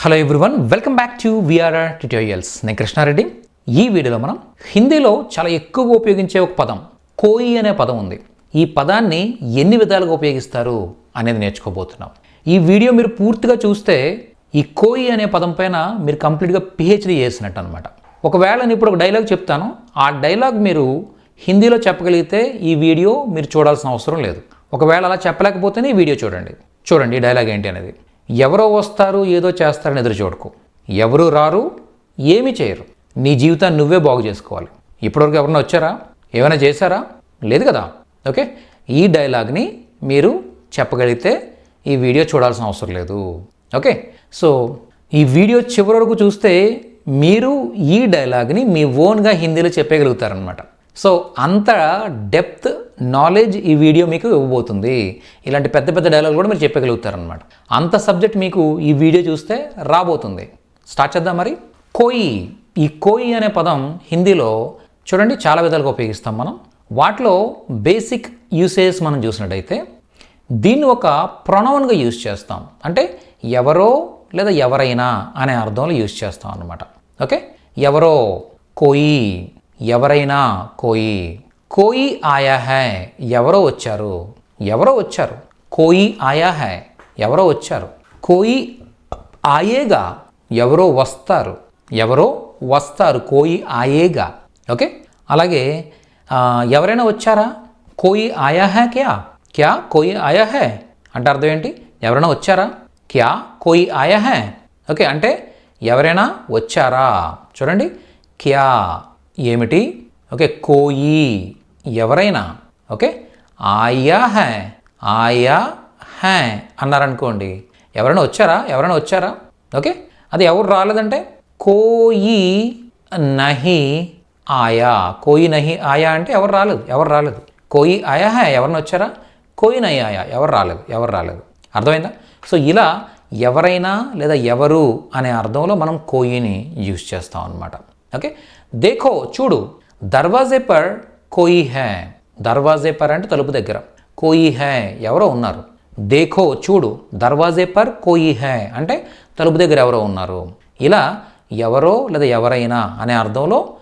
Hello everyone welcome back to VRR tutorials నేను కృష్ణారెడ్డి. ఈ వీడియోలో మనం హిందీలో చాలా ఎక్కువగా ఉపయోగించే ఒక పదం కోయి అనే పదం ఉంది. ఈ పదాన్ని ఎన్ని విధాలుగా ఉపయోగిస్తారు అనేది నేర్చుకోబోతున్నాం. ఈ వీడియో మీరు పూర్తిగా చూస్తే ఈ కోయి అనే పదం పైన మీరు కంప్లీట్గా పిహెచ్డి చేసినట్టు అనమాట ఒకవేళ నేను ఇప్పుడు ఒక డైలాగ్ చెప్తాను ఆ డైలాగ్ మీరు హిందీలో చెప్పగలిగితే ఈ వీడియో మీరు చూడాల్సిన అవసరం లేదు. ఒకవేళ అలా చెప్పలేకపోతేనే ఈ వీడియో చూడండి. చూడండి ఈ డైలాగ్ ఏంటి అనేది. ఎవరో వస్తారు ఏదో చేస్తారని ఎదురు చూడకు. ఎవరు రారు ఏమీ చేయరు. నీ జీవితాన్ని నువ్వే బాగు చేసుకోవాలి. ఇప్పటివరకు ఎవరైనా వచ్చారా? ఏమైనా చేశారా? లేదు కదా. ఓకే? ఈ డైలాగ్ని మీరు చెప్పగలిగితే ఈ వీడియో చూడాల్సిన అవసరం లేదు. ఓకే? సో ఈ వీడియో చివరి వరకు చూస్తే మీరు ఈ డైలాగ్ని మీ ఓన్గా హిందీలో చెప్పగలుగుతారనమాట సో అంత డెప్త్ నాలెడ్జ్ ఈ వీడియో మీకు ఇవ్వబోతుంది. ఇలాంటి పెద్ద పెద్ద డైలాగ్ కూడా మీరు చెప్పగలుగుతారనమాట అంత సబ్జెక్ట్ మీకు ఈ వీడియో చూస్తే రాబోతుంది. స్టార్ట్ చేద్దాం మరి. కోయి. ఈ కోయి అనే పదం హిందీలో చూడండి చాలా విధాలుగా ఉపయోగిస్తాం మనం. వాటిలో బేసిక్ యూసేజ్ మనం చూసినట్టయితే దీన్ని ఒక ప్రొనౌన్గా యూజ్ చేస్తాం. అంటే ఎవరో లేదా ఎవరైనా అనే అర్థంలో యూజ్ చేస్తాం అనమాట ఓకే? ఎవరో కోయి. ఎవరైనా కోయి. కోయి ఆయా హై ఎవరో వచ్చారు. ఎవరో వచ్చారు. కోయి ఆయా హై ఎవరో వచ్చారు. కోయి ఆయేగా ఎవరో వస్తారు. ఎవరో వస్తారు కోయి ఆయేగా. ఓకే? అలాగే ఎవరైనా వచ్చారా? కోయి ఆయా హై క్యా? క్యా కోయి ఆయా హై? అంటే అర్థం ఏంటి? ఎవరైనా వచ్చారా? క్యా కోయి ఆయా హై? ఓకే అంటే ఎవరైనా వచ్చారా? చూడండి. క్యా ఏమిటి? ఓకే కోయి. ఎవరైనా ఓకే? ఆయా హ్యా ఆయా హై అన్నారనుకోండి. ఎవరైనా వచ్చారా? ఎవరైనా వచ్చారా? ఓకే? అది ఎవరు రాలేదంటే? కోయి నహి ఆయా కోయి నహి ఆయా అంటే ఎవరు రాలేదు ఎవరు రాలేదు. కోయి ఆయా హ్యా ఎవరైనా వచ్చారా? కోయి నహి ఆయా ఎవరు రాలేదు ఎవరు రాలేదు. అర్థమైందా? సో ఇలా ఎవరైనా లేదా ఎవరు అనే అర్థంలో మనం కోయిని యూజ్ చేస్తాం అనమాట ఓకే? దేఖో చూడు దర్వాజే పర్ కోయి హై దర్వాజే పర్ అంటే తలుపు దగ్గర. కోయి హై ఎవరో ఉన్నారు. దేఖో చూడు దర్వాజే పర్ కోయి హై అంటే తలుపు దగ్గర ఎవరో ఉన్నారు. ఇలా ఎవరో లేదా ఎవరైనా అనే అర్థంలో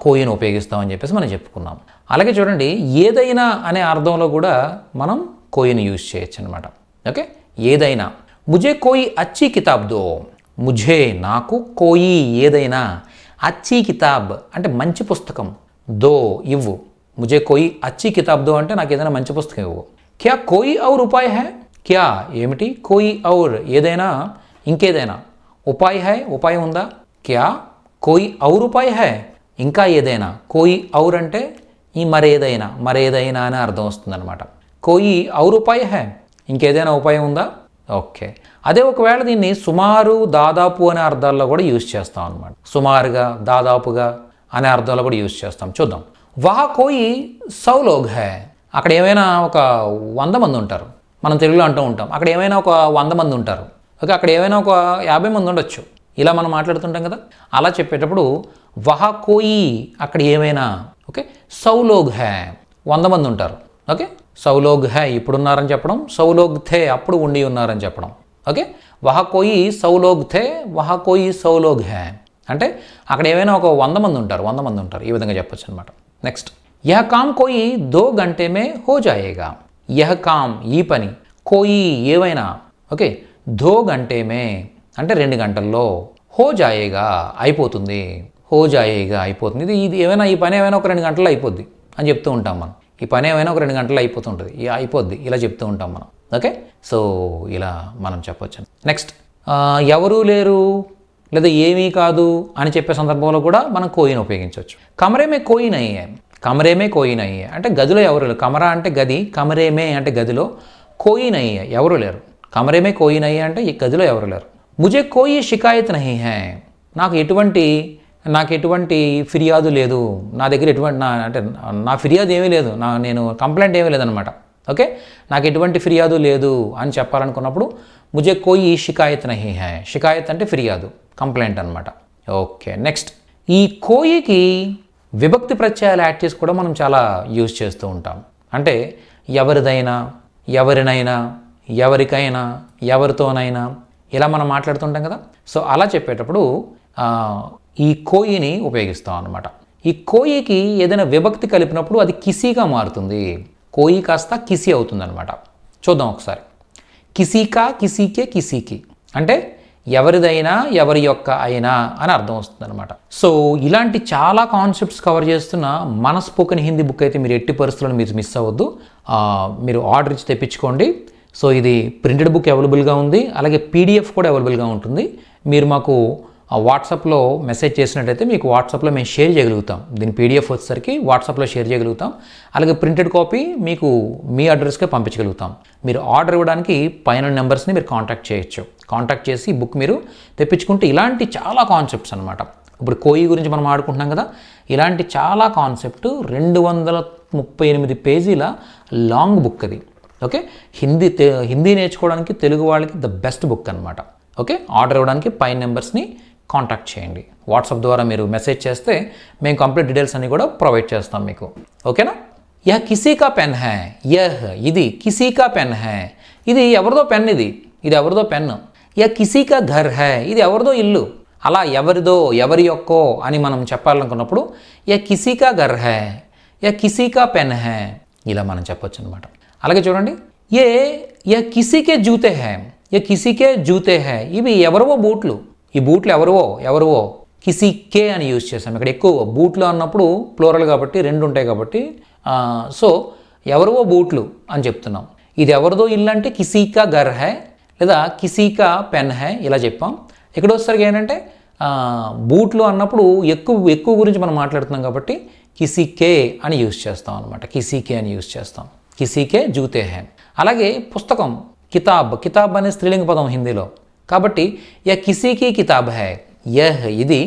కోయిని ఉపయోగిస్తామని చెప్పేసి మనం చెప్పుకున్నాం. అలాగే చూడండి ఏదైనా అనే అర్థంలో కూడా మనం కోయిని యూజ్ చేయొచ్చు అనమాట ఓకే? ఏదైనా. ముజే కోయి అచ్చి కితాబ్ దో. నాకు కోయి ఏదైనా అచ్చి కితాబ్ అంటే మంచి పుస్తకం. దో ఇవ్వు. ముజే కోయి అచ్చి కితాబ్ దో అంటే నాకు ఏదైనా మంచి పుస్తకం ఇవ్వు. క్యా కోయి ఔర్ ఉపాయ్ హై? క్యా? ఏమిటి? కోయి ఔర్ ఏదైనా? ఇంకేదైనా? ఉపాయ్ హై? ఉపాయం ఉందా? క్యా? కోయి ఔర్ ఉపాయ్ హై? ఇంకా ఏదైనా? కోయి ఔర్ అంటే ఈ మరేదైనా? మరేదైనా అని అర్థం వస్తుందన్నమాట. కోయి ఔర్ ఉపాయ్ హై? ఇంకేదైనా ఉపాయం ఉందా? ఓకే. అదే ఒకవేళ దీన్ని సుమారు దాదాపు అనే అర్థాల్లో కూడా యూజ్ చేస్తాం అనమాట సుమారుగా దాదాపుగా అనే అర్థాల్లో కూడా యూజ్ చేస్తాం. చూద్దాం. వహా కోయి సౌ లోగ్ హై. అక్కడ ఏమైనా ఒక వంద మంది ఉంటారు. మనం తెలుగులో అంటూ ఉంటాం. అక్కడ ఏమైనా ఒక వంద మంది ఉంటారు. ఓకే అక్కడ ఏమైనా ఒక యాభై మంది ఉండొచ్చు. ఇలా మనం మాట్లాడుతుంటాం కదా? అలా చెప్పేటప్పుడు వహా కోయి అక్కడ ఏమైనా? ఓకే సౌలోగ్ హే. హై వంద మంది ఉంటారు. ఓకే సౌలోగ్ హై ఇప్పుడు ఉన్నారని చెప్పడం సౌలోగ్ థే అప్పుడు ఉండి ఉన్నారని చెప్పడం. ఓకే? వహ కోయి సౌలోగ్ థే వహ కోయి సౌలోగ్ హే. అంటే అక్కడ ఏమైనా ఒక వంద మంది ఉంటారు వంద మంది ఉంటారు. ఈ విధంగా చెప్పొచ్చు అనమాట నెక్స్ట్ యహ కామ్ కోయి దో గంటే మే హో జాయేగా. యహ కామ్ ఈ పని. కోయి ఏవైనా ఓకే? దో గంటే మే అంటే రెండు గంటల్లో హో జాయేగా అయిపోతుంది. హో జాయేగా అయిపోతుంది. ఇది ఇది ఏమైనా ఈ పని ఏమైనా ఒక రెండు గంటల్లో అయిపోద్ది అని చెప్తూ ఉంటాం మనం. ఈ పని ఏమైనా ఒక రెండు గంటలు అయిపోతుంటుంది. అయిపోద్ది. ఇలా చెప్తూ ఉంటాం మనం. ఓకే? సో ఇలా మనం చెప్పొచ్చు. నెక్స్ట్ ఎవరూ లేరు లేదా ఏమీ కాదు అని చెప్పే సందర్భంలో కూడా మనం కోయిన్ ఉపయోగించవచ్చు. కమరేమే కోయిన్ అయ్యే. కమరేమే కోయిన్ అయ్యే. అంటే గదిలో ఎవరు లేరు? కమరా అంటే గది కమరేమే అంటే గదిలో కోయిన్ అయ్యే. ఎవరు లేరు? కమరేమే కోయిన్ అయ్యే అంటే ఈ గదిలో ఎవరు లేరు? ముజే కోయి షికాయత్ నహి హే. నాకు ఎటువంటి నాకు ఎటువంటి ఫిర్యాదు లేదు. నా దగ్గర ఎటువంటి నా అంటే నా ఫిర్యాదు ఏమీ లేదు. నా నేను కంప్లైంట్ ఏమీ లేదనమాట ఓకే? నాకు ఎటువంటి ఫిర్యాదు లేదు అని చెప్పాలనుకున్నప్పుడు ముజే కోయి షికాయత్ నహీ హై. షికాయత్ అంటే ఫిర్యాదు కంప్లైంట్ అనమాట ఓకే నెక్స్ట్. ఈ కోయికి విభక్తి ప్రత్యయాలు యాడ్ చేసి కూడా మనం చాలా యూజ్ చేస్తూ ఉంటాం. అంటే ఎవరిదైనా ఎవరినైనా ఎవరికైనా ఎవరితోనైనా ఇలా మనం మాట్లాడుతుంటాం కదా? సో అలా చెప్పేటప్పుడు ఈ కోయిని ఉపయోగిస్తాం అనమాట ఈ కోయికి ఏదైనా విభక్తి కలిపినప్పుడు అది కిసీగా మారుతుంది. కోయి కాస్త కిసి అవుతుందనమాట చూద్దాం ఒకసారి. కిసీకా కిసికే కిసీకి. అంటే ఎవరిదైనా ఎవరి యొక్క అయినా అని అర్థం వస్తుంది అనమాట సో ఇలాంటి చాలా కాన్సెప్ట్స్ కవర్ చేస్తున్న మన స్పోకెన్ హిందీ బుక్ అయితే మీరు ఎట్టి పరిస్థితుల్లో మీరు మిస్ అవ్వద్దు. మీరు ఆర్డర్ ఇచ్చి తెప్పించుకోండి. సో ఇది ప్రింటెడ్ బుక్ అవైలబుల్గా ఉంది. అలాగే పీడిఎఫ్ కూడా అవైలబుల్గా ఉంటుంది. మీరు మాకు వాట్సాప్లో మెసేజ్ చేసినట్టయితే మీకు వాట్సాప్లో మేము షేర్ చేయగలుగుతాం. దీని పీడిఎఫ్ వచ్చేసరికి వాట్సాప్లో షేర్ చేయగలుగుతాం. అలాగే ప్రింటెడ్ కాపీ మీకు మీ అడ్రస్కే పంపించగలుగుతాం. మీరు ఆర్డర్ ఇవ్వడానికి పైన నెంబర్స్ని మీరు కాంటాక్ట్ చేయొచ్చు. కాంటాక్ట్ చేసి బుక్ మీరు తెప్పించుకుంటే ఇలాంటి చాలా కాన్సెప్ట్స్ అనమాట ఇప్పుడు కోయి గురించి మనం ఆడుకుంటున్నాం కదా ఇలాంటి చాలా కాన్సెప్ట్ రెండు వందల ముప్పై ఎనిమిది పేజీల లాంగ్ బుక్ అది. ఓకే? హిందీ హిందీ నేర్చుకోవడానికి తెలుగు వాళ్ళకి ద బెస్ట్ బుక్ అనమాట ఓకే? ఆర్డర్ ఇవ్వడానికి పైన నెంబర్స్ని కాంటాక్ట్ చేయండి. వాట్సాప్ ద్వారా మీరు మెసేజ్ చేస్తే మేము కంప్లీట్ డీటెయిల్స్ అన్ని కూడా ప్రొవైడ్ చేస్తాం మీకు. ఓకేనా? యహ కిసీ కా పెన్ హై. యహ్ ఇది కిసీ కా పెన్ హై. ఇది ఎవరిదో పెన్ ఇది? ఇది ఎవరిదో పెన్? యా కిసీ కా ఘర్ హై. ఇది ఎవరిదో ఇల్లు? అలా ఎవరిదో ఎవరి యొక్కో అని మనం చెప్పాలనుకున్నప్పుడు యా కిసీ కా ఘర్ హై. యా కిసీ కా పెన్ హై. ఇలా మనం చెప్పొచ్చు అనమాట అలాగే చూడండి. ఏ యా కిసీకే జూతే హై. యా కిసీకే జూతే హై. ఇవి ఎవరివో బూట్లు? ఈ బూట్లు ఎవరివో ఎవరివో? కిసీకే అని యూజ్ చేసాం ఇక్కడ ఎక్కువ బూట్లు అన్నప్పుడు ప్లోరల్ కాబట్టి రెండు ఉంటాయి కాబట్టి సో ఎవరివో బూట్లు అని చెప్తున్నాం. ఇది ఎవరిదో ఇల్లు అంటే కిసీకా గర్ హై లేదా కిసీకా పెన్ హై ఇలా చెప్పాం. ఇక్కడ వచ్చేసరికి ఏంటంటే బూట్లు అన్నప్పుడు ఎక్కువ ఎక్కువ గురించి మనం మాట్లాడుతున్నాం కాబట్టి కిసీకే అని యూజ్ చేస్తాం అనమాట కిసీకే అని యూజ్ చేస్తాం. కిసీకే జూతే హై. అలాగే పుస్తకం కితాబ్ కితాబ్ అనే స్త్రీలింగ పదం హిందీలో. కాబట్టి యా కిసీకి కితాబ్ హై యహ్ ఇది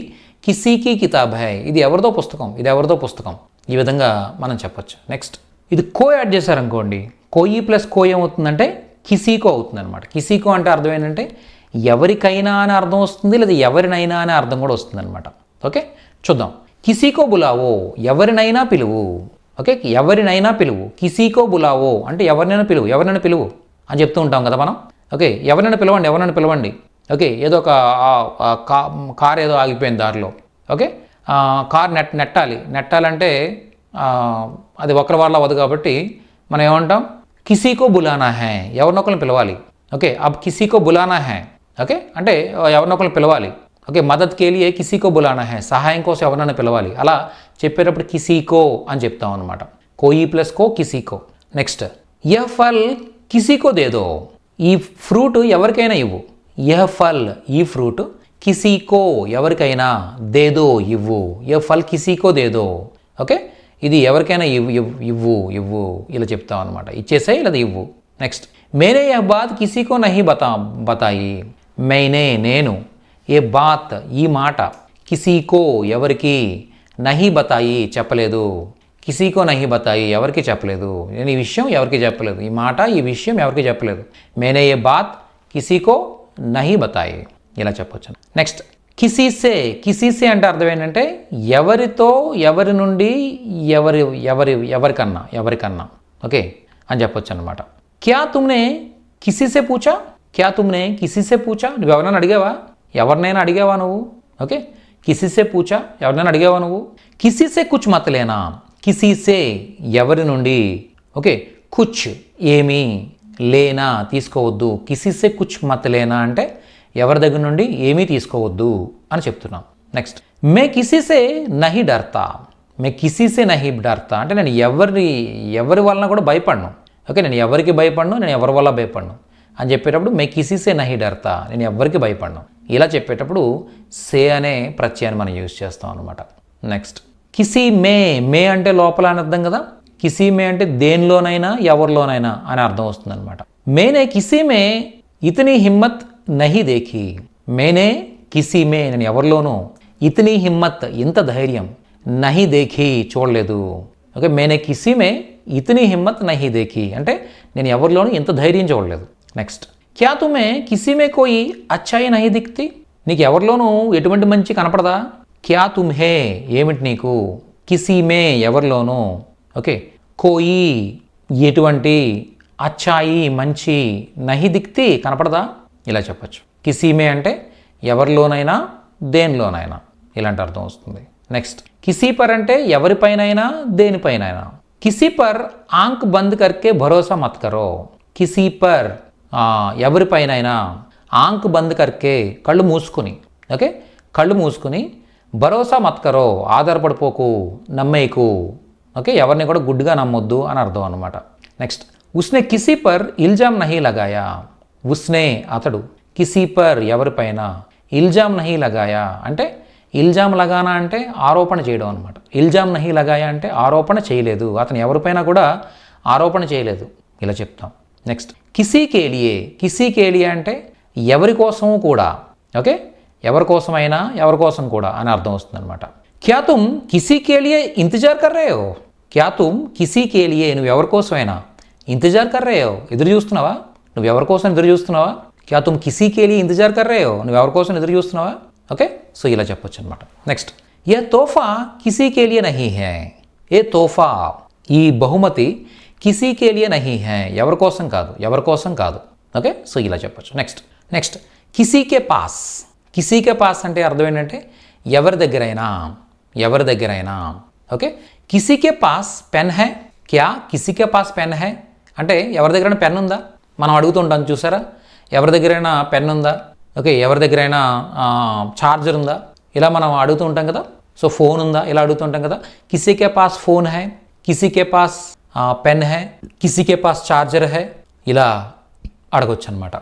కిసీకి కితాబ్ హై ఇది ఎవరిదో పుస్తకం ఇది ఎవరిదో పుస్తకం. ఈ విధంగా మనం చెప్పొచ్చు. నెక్స్ట్ ఇది కో యాడ్ చేశారనుకోండి కోయి ప్లస్ కో ఏమవుతుందంటే కిసీకో అవుతుంది అనమాట కిసీకో అంటే అర్థం ఏంటంటే ఎవరికైనా అని అర్థం వస్తుంది లేదా ఎవరినైనా అనే అర్థం కూడా వస్తుంది అనమాట ఓకే? చూద్దాం. కిసీకో బులావో ఎవరినైనా పిలువు. ఓకే? ఎవరినైనా పిలువు. కిసీకో బులావో అంటే ఎవరినైనా పిలువు ఎవరినైనా పిలువు అని చెప్తూ ఉంటాం కదా మనం. ఓకే ఎవరినైనా పిలవండి ఎవరినైనా పిలవండి. ఓకే ఏదో ఒక కార్ ఏదో ఆగిపోయింది దారిలో. ఓకే కార్ నెట్ నెట్టాలి. నెట్టాలంటే అది ఒకరి వాళ్ళ అవ్వదు కాబట్టి మనం ఏమంటాం? కిసీకో బులానా హే. ఎవరినొకరిని పిలవాలి. ఓకే అబ్ కిసీకో బులానా హే. ఓకే అంటే ఎవరినొకరిని పిలవాలి. ఓకే మదత్ కేలియే కిసీకో బులానా హే. సహాయం కోసం ఎవరినైనా పిలవాలి. అలా చెప్పేటప్పుడు కిసీకో అని చెప్తాం అనమాట కోయి ప్లస్ కో కిసీకో. నెక్స్ట్ యహ్ కిసీకో దేదో. ఈ ఫ్రూట్ ఎవరికైనా ఇవ్వు. యహ్ ఫల్ ఈ ఫ్రూట్ కిసీకో ఎవరికైనా దేదో ఇవ్వు. యహ్ ఫల్ కిసీకో దేదో. ఓకే? ఇది ఎవరికైనా ఇవ్వు ఇవ్వు ఇవ్వు ఇవ్వు. ఇలా చెప్తాం అనమాట ఇచ్చేసాయి లేదా ఇవ్వు. నెక్స్ట్ మేనే ఏ బాత్ కిసీకో నహి బతా బతాయి. మేనే నేను ఏ బాత్ ఈ మాట కిసీకో ఎవరికి నహి బతాయి చెప్పలేదు. కిసీకో నహి బతాయి ఎవరికి చెప్పలేదు? నేను ఈ విషయం ఎవరికి చెప్పలేదు? ఈ మాట ఈ విషయం ఎవరికి చెప్పలేదు? మేనే ఏ బాత్ కిసీకో నహి బతాయి. ఇలా చెప్పొచ్చు. నెక్స్ట్ కిసీసే కిసీసే అంటే అర్థం ఏంటంటే ఎవరితో ఎవరి నుండి ఎవరి ఎవరి ఎవరికన్నా ఎవరికన్నా. ఓకే? అని చెప్పొచ్చు అనమాట క్యా తుమ్నే కిసీసే పూచా? క్యా తుమ్నే కిసీసే పూచా? నువ్వు ఎవరినైనా అడిగావా? ఎవరినైనా అడిగావా నువ్వు? ఓకే? కిసీసే పూచా? ఎవరినైనా అడిగావా నువ్వు? కిసీసే కుచ్ మతలేనా కిసీసే ఎవరి నుండి? ఓకే కుచ్ ఏమి లేనా తీసుకోవద్దు. కిసీసే కుచ్ మత్ లేనా అంటే ఎవరి దగ్గర నుండి? ఏమీ తీసుకోవద్దు అని చెప్తున్నాం. నెక్స్ట్ మే కిసీసే నహి డర్తా. మే కిసీసే నహి డర్తా అంటే నేను ఎవరి ఎవరి వలన కూడా భయపడను. ఓకే నేను ఎవరికి భయపడను? నేను ఎవరి వల్ల భయపడను? అని చెప్పేటప్పుడు మే కిసీసే నహి డర్తా నేను ఎవరికి భయపడను? ఇలా చెప్పేటప్పుడు సే అనే ప్రత్యయాన్ని మనం యూజ్ చేస్తాం అనమాట నెక్స్ట్ కిసీ మే మే అంటే లోపల అని అర్థం కదా? కిసీ మే అంటే దేనిలోనైనా ఎవరిలోనైనా అని అర్థం వస్తుంది అనమాట మేనే కిసి మే ఇతని హిమ్మత్ నహి దేఖి. మేనే కిసీ మే నేను ఎవరిలోనూ ఇతని హిమ్మత్ ఇంత ధైర్యం నహి దేఖి చూడలేదు. ఓకే మేనే కిసి మే ఇతని హిమ్మత్ నహి దేఖి. అంటే నేను ఎవరిలోనూ ఇంత ధైర్యం చూడలేదు. నెక్స్ట్. క్యా తుమే కిసి మే కోయి అచ్చాయి నహి దిక్తి? నీకు ఎవరిలోనూ ఎటువంటి మంచి కనపడదా? క్యా తుమ్హే ఏమిటి నీకు? కిసీమే ఎవరిలోనూ? ఓకే. కోయి? ఎటువంటి? అచ్చాయి? మంచి? నహి దిక్తి? కనపడదా? ఇలా చెప్పచ్చు. కిసీమే అంటే ఎవరిలోనైనా దేనిలోనైనా. ఇలాంటి అర్థం వస్తుంది. నెక్స్ట్. కిసీపర్ అంటే ఎవరిపైనైనా దేనిపైనైనా. కిసీపర్ ఆంక్ బంద్ కర్కే భరోసా మత్ కరో. కిసీపర్ ఎవరిపైనైనా. ఆంక్ బంద్ కర్కే కళ్ళు మూసుకుని. ఓకే? కళ్ళు మూసుకుని భరోసా మత్కరో ఆధారపడిపోకు నమ్మేకు. ఓకే ఎవరిని కూడా గుడ్డుగా నమ్మొద్దు అని అర్థం అనమాట నెక్స్ట్ ఉస్నే కిసీ పర్ ఇల్జామ్ నహీ లగాయా? ఉస్నే అతడు కిసీ పర్ ఎవరిపైన ఇల్జామ్ నహీ లగాయా? అంటే ఇల్జామ్ లగానా అంటే ఆరోపణ చేయడం అనమాట ఇల్జామ్ నహీ లగాయా అంటే ఆరోపణ చేయలేదు. అతను ఎవరిపైన కూడా ఆరోపణ చేయలేదు. ఇలా చెప్తాం. నెక్స్ట్ కిసీ కేలియే కిసీ కేలియే అంటే ఎవరి కోసము కూడా. ఓకే ఎవరి కోసమైనా ఎవరి కోసం కూడా అని అర్థం వస్తుంది అనమాట క్యా తుమ్ కిసీ కేలియే ఇంతజార్ కర్రేయో క్యా తుమ్ కిసీ కేలియే నువ్వు ఎవరి కోసమైనా ఇంతజార్ కర్రేయో ఎదురు చూస్తున్నావా? నువ్వు ఎవరి కోసం ఎదురు చూస్తున్నావా? క్యా తుమ్ కిసీ కేలియే ఇంతజార్ కర్రేయో నువ్వు ఎవరి కోసం ఎదురు చూస్తున్నావా? ఓకే? సో ఇలా చెప్పొచ్చు అనమాట నెక్స్ట్ ఏ తోఫా కిసీ కేలియే నహీ హే? ఏ తోఫా? ఈ బహుమతి కిసీ కేలియే నహీ హే. ఎవరి కోసం కాదు ఎవరి కోసం కాదు. ఓకే? సో ఇలా చెప్పొచ్చు. నెక్స్ట్ నెక్స్ట్ కిసీకే పాస్. కిసీకే పాస్ అంటే అర్థం ఏంటంటే ఎవరి దగ్గరైనా ఎవరి దగ్గరైనా. ఓకే? కిసీకే పాస్ పెన్ హై? క్యా కిసీకే పాస్ పెన్ హై? అంటే ఎవరి దగ్గరైనా పెన్ ఉందా? మనం అడుగుతుంటాం చూసారా? ఎవరి దగ్గరైనా పెన్ ఉందా? ఓకే ఎవరి దగ్గరైనా ఛార్జర్ ఉందా? ఇలా మనం అడుగుతూ ఉంటాం కదా? సో ఫోన్ ఉందా? ఇలా అడుగుతుంటాం కదా? కిసీకే పాస్ ఫోన్ హై? కిసీకే పాస్ పెన్ హై? కిసీకే పాస్ ఛార్జర్ హై? ఇలా అడగొచ్చు అనమాట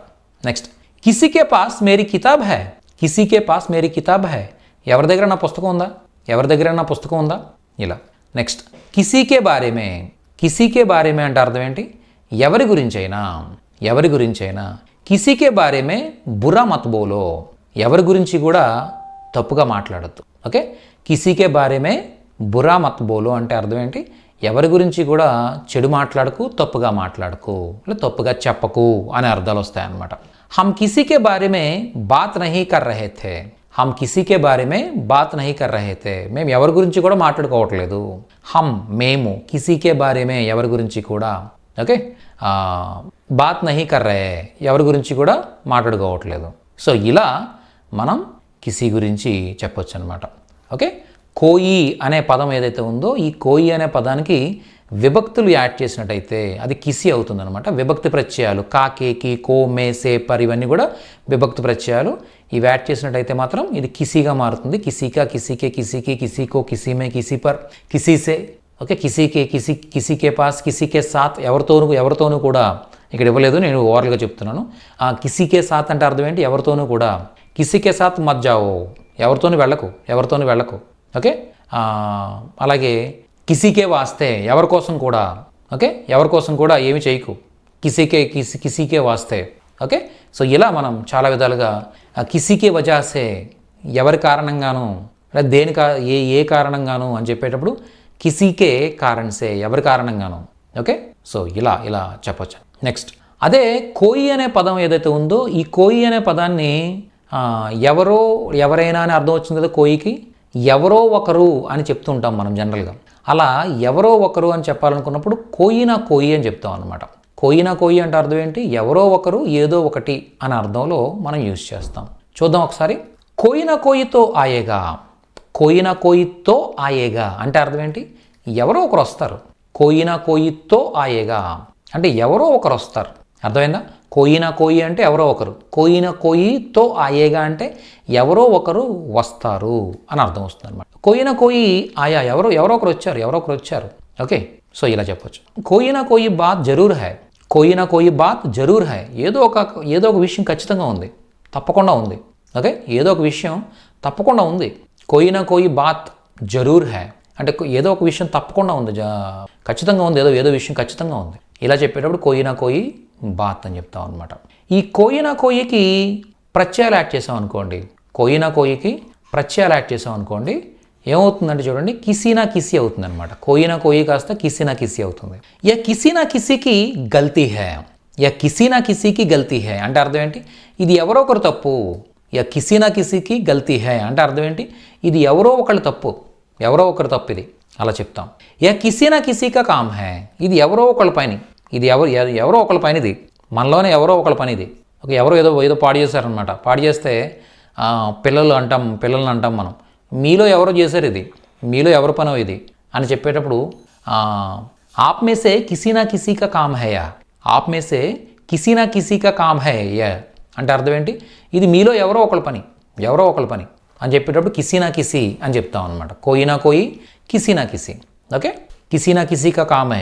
నెక్స్ట్. కిసీకే పాస్ మేరీ కితాబ్ హై? కిసీకే పాస్ మేరీ కితాబ్ హై. ఎవరి దగ్గర నా పుస్తకం ఉందా? ఎవరి దగ్గర నా పుస్తకం ఉందా? ఇలా. నెక్స్ట్ కిసీకే బారేమే కిసీకే బారేమే అంటే అర్థం ఏంటి? ఎవరి గురించైనా. ఎవరి గురించైనా. కిసీకే బారేమే బురా మత్ బోలో. ఎవరి గురించి కూడా తప్పుగా మాట్లాడద్దు. ఓకే కిసీకే బారేమే బురా మత్ బోలో అంటే అర్థం ఏంటి? ఎవరి గురించి కూడా చెడు మాట్లాడకు తప్పుగా మాట్లాడకు. లేదా తప్పుగా చెప్పకు అనే అర్థాలు వస్తాయన్నమాట. అన్నమాట హమ్ కిసీకే బారే మే బాత్ నహీ కర్ రహే థే హమ్ కిసీకే బారే మే బాత్ నహీ కర్ రహేతే మేము ఎవరి గురించి కూడా మాట్లాడుకోవట్లేదు హమ్ మేము కిసీకే బారే మే ఎవరి గురించి కూడా ఓకే బాత్ నహీ కర్ రహే ఎవరి గురించి కూడా మాట్లాడుకోవట్లేదు సో ఇలా మనం కిసీ గురించి చెప్పొచ్చు అనమాట ఓకే కోయి అనే పదం ఏదైతే ఉందో ఈ కోయి అనే పదానికి విభక్తులు యాడ్ చేసినట్టయితే అది కిసి అవుతుందనమాట విభక్తి ప్రత్యయాలు కాకేకి కి కో మే సేపర్ ఇవన్నీ కూడా విభక్తి ప్రత్యయాలు. ఇవి యాడ్ చేసినట్టయితే మాత్రం ఇది కిసీగా మారుతుంది. కిసికా కిసికే కిసికి కిసికో కిసిమే కిసీ కిసిసే కిసీసే ఓకే కిసికే కిసి కిసికే పాస్ కిసీకే సాత్ ఎవరితోనూ ఎవరితోనూ కూడా ఇక్కడ ఇవ్వలేదు నేను ఓవర్గా చెప్తున్నాను. ఆ కిసీకే సాత్ అంటే అర్థం ఏంటి? ఎవరితోనూ కూడా. కిసికే సాత్ మజ్జావో. ఎవరితోనూ వెళ్ళకు ఎవరితోనూ వెళ్ళకు. ఓకే? అలాగే కిసీకే వాస్తే ఎవరి కోసం కూడా ఓకే? ఎవరి కోసం కూడా ఏమి చేయకు. కిసీకే కిసి కిసీకే వాస్తే ఓకే? సో ఇలా మనం చాలా విధాలుగా కిసీకే వజాసే ఎవరి కారణంగాను లేదా దేని కా ఏ ఏ కారణంగాను అని చెప్పేటప్పుడు కిసీకే కారణ్సే ఎవరి కారణంగాను ఓకే? సో ఇలా ఇలా చెప్పొచ్చు. నెక్స్ట్ అదే కోయి అనే పదం ఏదైతే ఉందో ఈ కోయి అనే పదాన్ని ఎవరో ఎవరైనా అని అర్థం వచ్చింది కదా కోయికి? ఎవరో ఒకరు అని చెప్తూ ఉంటాం మనం జనరల్గా. అలా ఎవరో ఒకరు అని చెప్పాలనుకున్నప్పుడు కోయినా కోయి అని చెప్తాం అనమాట కోయినా కోయి అంటే అర్థం ఏంటి? ఎవరో ఒకరు ఏదో ఒకటి అనే అర్థంలో మనం యూజ్ చేస్తాం. చూద్దాం ఒకసారి. కోయిన కోయితో ఆయేగా. కోయిన కోయితో ఆయేగా అంటే అర్థం ఏంటి? ఎవరో ఒకరు వస్తారు. కోయిన కోయితో ఆయేగా అంటే ఎవరో ఒకరు వస్తారు. అర్థమైందా? కోయిన కోయి అంటే ఎవరో ఒకరు. కోయిన కోయితో ఆయేగా అంటే ఎవరో ఒకరు వస్తారు అని అర్థం వస్తుంది అనమాట కోయిన కోయి ఆయా ఎవరో ఎవరో ఒకరు వచ్చారు ఎవరో ఒకరు వచ్చారు. ఓకే? సో ఇలా చెప్పొచ్చు. కోయిన కోయి బాత్ జరూర్ హై. కోయిన కోయి బాత్ జరూర్ హై. ఏదో ఒక ఏదో ఒక విషయం ఖచ్చితంగా ఉంది. తప్పకుండా ఉంది. ఓకే? ఏదో ఒక విషయం తప్పకుండా ఉంది. కోయిన కోయి బాత్ జరూర్ హై. అంటే ఏదో ఒక విషయం తప్పకుండా ఉంది. జా- ఖచ్చితంగా ఉంది. ఏదో ఏదో విషయం ఖచ్చితంగా ఉంది. ఇలా చెప్పేటప్పుడు కోయినా కోయి బాత్ అని చెప్తాం అనమాట ఈ కోయినా కోయికి ప్రత్యయాలు యాడ్ చేసాం అనుకోండి. కోయినా కోయికి ప్రత్యయాలు యాడ్ చేసాం అనుకోండి. ఏమవుతుందంటే చూడండి కిసీనా కిసి అవుతుంది అనమాట కోయినా కోయి కాస్త కిసీనా కిసి అవుతుంది. యా కిసీనా కిసికి గల్తీ హే. యా కిసీనా కిసికి గల్తీ హే అంటే అర్థం ఏంటి? ఇది ఎవరో ఒకరు తప్పు. యా కిసీనా కిసికి గల్తీ హే అంటే అర్థం ఏంటి? ఇది ఎవరో ఒకళ్ళు తప్పు. ఎవరో ఒకరు తప్పు ఇది. అలా చెప్తాం. యా కిసీనా కిసీకా కామ్ హే. ఇది ఎవరో ఒకళ్ళ పని. ఇది ఎవరు ఎవరో ఒకళ్ళ పని ఇది. మనలోనే ఎవరో ఒకళ్ళ పని ఇది. ఓకే ఎవరో ఏదో ఏదో పాడు చేశారనమాట పాడు చేస్తే పిల్లలు అంటాం పిల్లల్ని అంటాం మనం. మీలో ఎవరో చేశారు ఇది? మీలో ఎవరి పనో ఇది? అని చెప్పేటప్పుడు ఆప్మేసే కిసీనా కిసీక కామహయా. కిసీ నా కిసీక కా కామ్ కామ్ అంటే అర్థం ఏంటి ఇది మీలో ఎవరో ఒకళ్ళ పని ఎవరో ఒకళ్ళ పని అని చెప్పేటప్పుడు కిసీనా కిసీ అని చెప్తాం అనమాట కోయినా కోయి కిసీ కిసీ. ఓకే? కిసీనా కిసీక కిసీ కామ్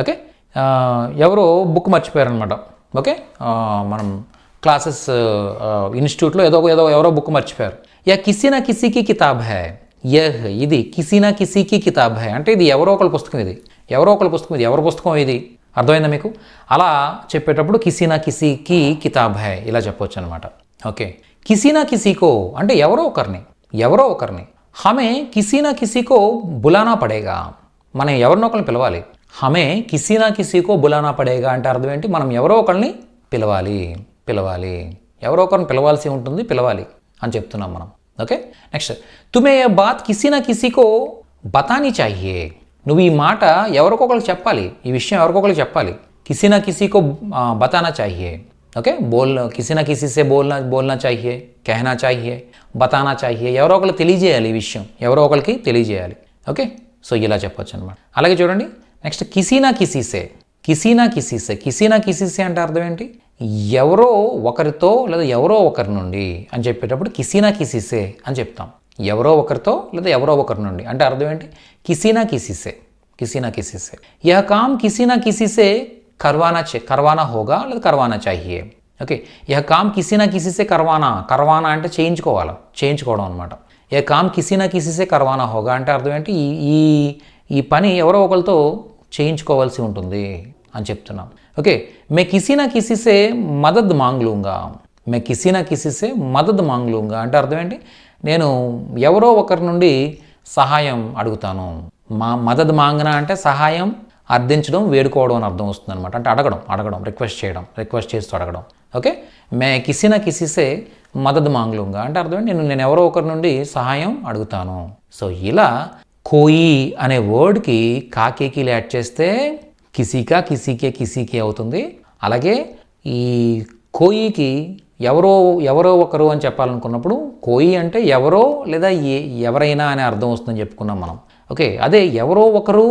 ఓకే ఎవరో బుక్ మర్చిపోయారనమాట ఓకే? మనం క్లాసెస్ ఇన్స్టిట్యూట్లో ఏదో ఏదో ఎవరో బుక్ మర్చిపోయారు. యా కిసీ నా కిసీకి కితాబ్ హై. యహ్ ఇది కిసీ నా కిసీకి కితాబ్ హై. అంటే ఇది ఎవరో ఒకళ్ళ పుస్తకం ఇది. ఎవరో ఒకళ్ళ పుస్తకం ఇది. ఎవరి పుస్తకం ఇది? అర్థమైందా మీకు? అలా చెప్పేటప్పుడు కిసినా కిసికి కిసీకి కితాబ్ హై. ఇలా చెప్పొచ్చు అనమాట ఓకే. కిసినా కిసికో కిసీకో అంటే ఎవరో ఒకరిని ఎవరో ఒకరిని. హమే కిసినా కిసికో కిసీకో బులానా పడేగా. మనం ఎవరినో ఒకరిని పిలవాలి. హమే కిసినా కిసికో కిసీకో బులానా పడేగా అంటే అర్థం ఏంటి? మనం ఎవరో ఒకరిని పిలవాలి. పిలవాలి. ఎవరో ఒకరిని పిలవాల్సి ఉంటుంది పిలవాలి. అని చెప్తున్నాం మనం. ఓకే నెక్స్ట్ తుమే బాత్ కిసినా కిసికో బతాని చాయే నువ్వు ఈ మాట ఎవరికొకరికి చెప్పాలి? ఈ విషయం ఎవరికొకరికి చెప్పాలి? కిసినా కిసికో బతానా చాయే ఓకే బోల్ కిసినా కిసిసే బోల్నా బోల్నా చాయే కహనా చాయే బతానా చాయే ఎవరో ఒకరికి తెలియజేయాలి ఈ విషయం? ఎవరో ఒకరికి తెలియజేయాలి? ఓకే సో ఇలా చెప్పొచ్చు అనమాట అలాగే చూడండి. నెక్స్ట్ కిసినా కిసిసే కిసినా కిసిసే కిసినా కిసిసే అంటే అర్థం ఏంటి? ఎవరో ఒకరితో లేదా ఎవరో ఒకరి నుండి అని చెప్పేటప్పుడు కిసీనా కిసీసే అని చెప్తాం. ఎవరో ఒకరితో లేదా ఎవరో ఒకరి నుండి అంటే అర్థం ఏంటి? కిసీనా కిసీసే కిసీనా కిసీసే. యహ కామ్ కిసీనా కిసీసే కర్వానా చే కర్వానా హోగా లేదా కర్వానా చాహియే. ఓకే యహ కామ్ కిసీనా కిసీసే కర్వానా కర్వానా అంటే చేయించుకోవాలి చేయించుకోవడం అనమాట ఏ కామ్ కిసీనా కిసీసే కర్వానా హోగా అంటే అర్థం ఏంటి? ఈ ఈ పని ఎవరో ఒకరితో చేయించుకోవాల్సి ఉంటుంది అని చెప్తున్నాం. ఓకే మే కిసీ నా కిసీసే మదద్ మాంగ్ లూంగా మే కిసీ నా కిసీసే మదద్ మాంగ్ లూంగా అంటే అర్థం ఏంటి? నేను ఎవరో ఒకరి నుండి సహాయం అడుగుతాను. మా మదద్ మాంగన అంటే సహాయం అర్థించడం వేడుకోవడం అని అర్థం వస్తుంది అనమాట అంటే అడగడం అడగడం రిక్వెస్ట్ చేయడం రిక్వెస్ట్ చేస్తూ అడగడం. ఓకే మే కిసీ కిసిసే మదద్ మాంగ్లుంగా. అంటే అర్థం నేను నేను ఎవరో ఒకరి నుండి సహాయం అడుగుతాను. సో ఇలా కోయి అనే వర్డ్కి కాకేకి యాడ్ చేస్తే కిసీకా కిసీకే కిసీకే అవుతుంది. అలాగే ఈ కోయికి ఎవరో ఎవరో ఒకరు అని చెప్పాలనుకున్నప్పుడు కోయి అంటే ఎవరో లేదా ఏ ఎవరైనా అనే అర్థం వస్తుందని చెప్పుకున్నాం మనం. ఓకే అదే ఎవరో ఒకరు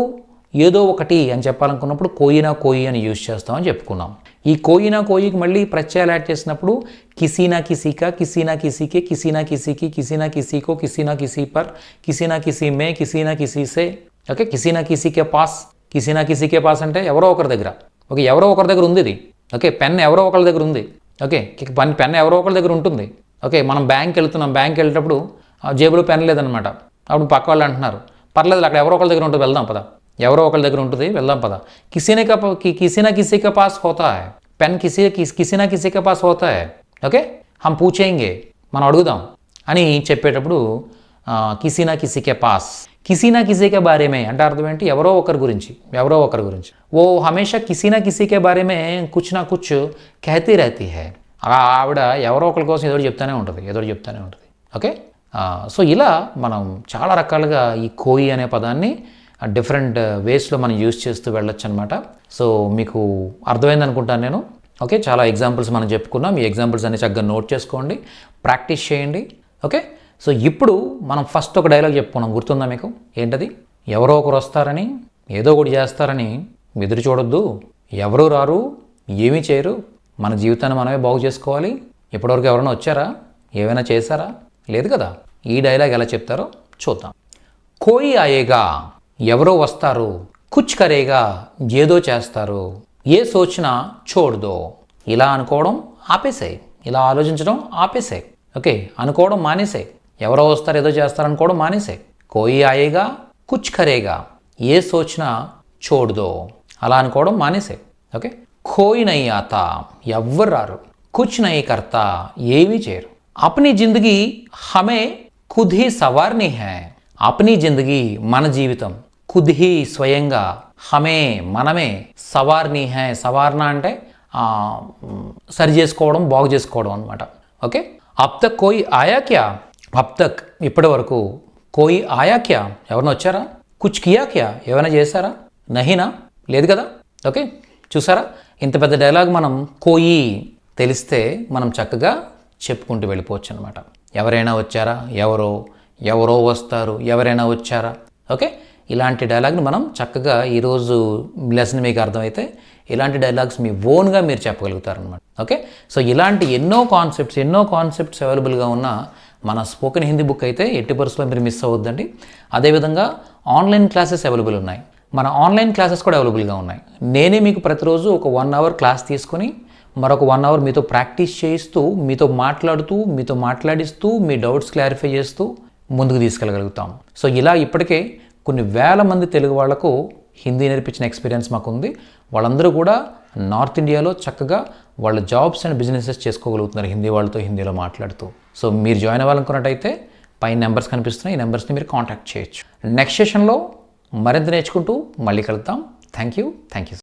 ఏదో ఒకటి అని చెప్పాలనుకున్నప్పుడు కోయినా కోయి అని యూజ్ చేస్తామని చెప్పుకున్నాం. ఈ కోయినా కోయికి మళ్ళీ ప్రత్యయాలు యాడ్ చేసినప్పుడు కిసీనా కిసీకా కిసీనా కిసీకే కిసీనా కిసీకి కిసీనా కిసీకో కిసీనా కిసీ పర్ కిసీనా కిసీ మే కిసీనా కిసీసే ఓకే కిసీనా కిసీకే పాస్. కిసీనా కిసీకే పాస్ అంటే ఎవరో ఒకరి దగ్గర. ఓకే ఎవరో ఒకరి దగ్గర ఉంది ఇది. ఓకే పెన్ ఎవరో ఒకరి దగ్గర ఉంది. ఓకే పెన్ పెన్ ఎవరో ఒకరి దగ్గర ఉంటుంది. ఓకే మనం బ్యాంక్ వెళ్తున్నాం. బ్యాంక్ వెళ్ళేటప్పుడు జేబులో పెన్ లేదనమాట అప్పుడు పక్క వాళ్ళు అంటున్నారు. పర్లేదు అక్కడ ఎవరో ఒకరి దగ్గర ఉంటుంది. వెళ్దాం పదా. ఎవరో ఒకరి దగ్గర ఉంటుంది. వెళ్దాం పదా. కిసీనే కా కిసీనా కిసీ పాస్ హోతా హై. పెన్ కిసీ కిసీనా కిసీ పాస్ హోతా హై. ఓకే హమ్ పూచేంగే మనం అడుగుదాం. అని చెప్పేటప్పుడు కిసీనా కిసీకే పాస్. కిసీనా కిసీకే బారేమే అంటే అర్థం ఏంటి? ఎవరో ఒకరి గురించి ఎవరో ఒకరి గురించి. ఓ హమేషా కిసీనా కిసీకే బారేమే కుచ్ నా కుచ్ కహతీ రహతీ హే. ఆ ఆవిడ ఎవరో ఒకరి కోసం ఏదో చెప్తూనే చెప్తానే ఉంటుంది ఏదో చెప్తూనే చెప్తానే ఉంటుంది. ఓకే? సో ఇలా మనం చాలా రకాలుగా ఈ కోయి అనే పదాన్ని డిఫరెంట్ వేస్లో మనం యూస్ చేస్తూ వెళ్ళొచ్చు అనమాట సో మీకు అర్థమైంది అనుకుంటాను నేను. ఓకే? చాలా ఎగ్జాంపుల్స్ మనం చెప్పుకున్నాం. ఈ ఎగ్జాంపుల్స్ అన్ని చక్కగా నోట్ చేసుకోండి ప్రాక్టీస్ చేయండి. ఓకే? సో ఇప్పుడు మనం ఫస్ట్ ఒక డైలాగ్ చెప్పుకున్నాం. గుర్తుందా మీకు? ఏంటది? ఎవరో ఒకరు వస్తారని ఏదో ఒకటి చేస్తారని ఎదురు చూడొద్దు. ఎవరు రారు ఏమీ చేయరు. మన జీవితాన్ని మనమే బాగు చేసుకోవాలి. ఇప్పటివరకు ఎవరైనా వచ్చారా? ఏమైనా చేశారా? లేదు కదా. ఈ డైలాగ్ ఎలా చెప్తారో చూద్దాం. కోయి ఆయేగా ఎవరో వస్తారు. కుచ్ కరేగా ఏదో చేస్తారు. ఏ సోచన చూడదో. ఇలా అనుకోవడం ఆపేసాయి. ఇలా ఆలోచించడం ఆపేసాయి. ఓకే అనుకోవడం మానేసాయి. ఎవరో వస్తారు ఏదో చేస్తారని కూడా మానేసాయి కోయి ఆయేగా కుచ్ కరేగా ఏ సోచన చూడదో అలా అనుకోవడం మానేసే. ఓకే? కోయి నై ఆత ఎవ్వరు రారు. కుచ్ నై కర్తా ఏమీ చేయరు. అప్ని జిందగీ హమే కుధి సవార్ని హే. అప్ని జిందగీ మన జీవితం కుధి స్వయంగా హమే మనమే సవార్ని హే. సవార్న అంటే సరి చేసుకోవడం బాగు చేసుకోవడం అనమాట ఓకే? అప్ తక్ కోయి ఆయా క్యా? అబ్ తక్ ఇప్పటి వరకు కోయి ఆయా క్యా? వచ్చారా? కుచ్ కియా క్యా? ఏమైనా చేశారా? నహీనా? లేదు కదా? ఓకే చూసారా? ఇంత పెద్ద డైలాగ్ మనం కోయి తెలిస్తే మనం చక్కగా చెప్పుకుంటూ వెళ్ళిపోవచ్చు అనమాట ఎవరైనా వచ్చారా? ఎవరో? ఎవరో వస్తారు? ఎవరైనా వచ్చారా? ఓకే ఇలాంటి డైలాగ్ని మనం చక్కగా ఈరోజు లెసన్ మీకు అర్థమైతే ఇలాంటి డైలాగ్స్ మీ ఓన్గా మీరు చెప్పగలుగుతారనమాట ఓకే సో ఇలాంటి ఎన్నో కాన్సెప్ట్స్ ఎన్నో కాన్సెప్ట్స్ అవైలబుల్గా ఉన్న మన స్పోకెన్ హిందీ బుక్ అయితే ఎట్టి పరిస్థితుల్లో మీరు మిస్ అవ్వద్దండి. అదేవిధంగా ఆన్లైన్ క్లాసెస్ అవైలబుల్ ఉన్నాయి. మన ఆన్లైన్ క్లాసెస్ కూడా అవైలబుల్గా ఉన్నాయి. నేనే మీకు ప్రతిరోజు ఒక వన్ అవర్ క్లాస్ తీసుకొని మరొక వన్ అవర్ మీతో ప్రాక్టీస్ చేయిస్తూ మీతో మాట్లాడుతూ మీతో మాట్లాడిస్తూ మీ డౌట్స్ క్లారిఫై చేస్తూ ముందుకు తీసుకెళ్ళగలుగుతాం. సో ఇలా ఇప్పటికే కొన్ని వేల మంది తెలుగు వాళ్ళకు హిందీ నేర్పించిన ఎక్స్పీరియన్స్ మాకు ఉంది వాళ్ళందరూ కూడా నార్త్ ఇండియాలో చక్కగా వాళ్ళ జాబ్స్ అండ్ బిజినెసెస్ చేసుకోగలుగుతున్నారు హిందీ వాళ్ళతో హిందీలో మాట్లాడుతూ. సో మీరు జాయిన్ అవ్వాలనుకున్నట్టయితే పై నెంబర్స్ కనిపిస్తున్నాయి. ఈ నెంబర్స్ని మీరు కాంటాక్ట్ చేయొచ్చు. నెక్స్ట్ సెషన్లో మరింత నేర్చుకుంటూ మళ్ళీ కలుద్దాం. Thank you thank you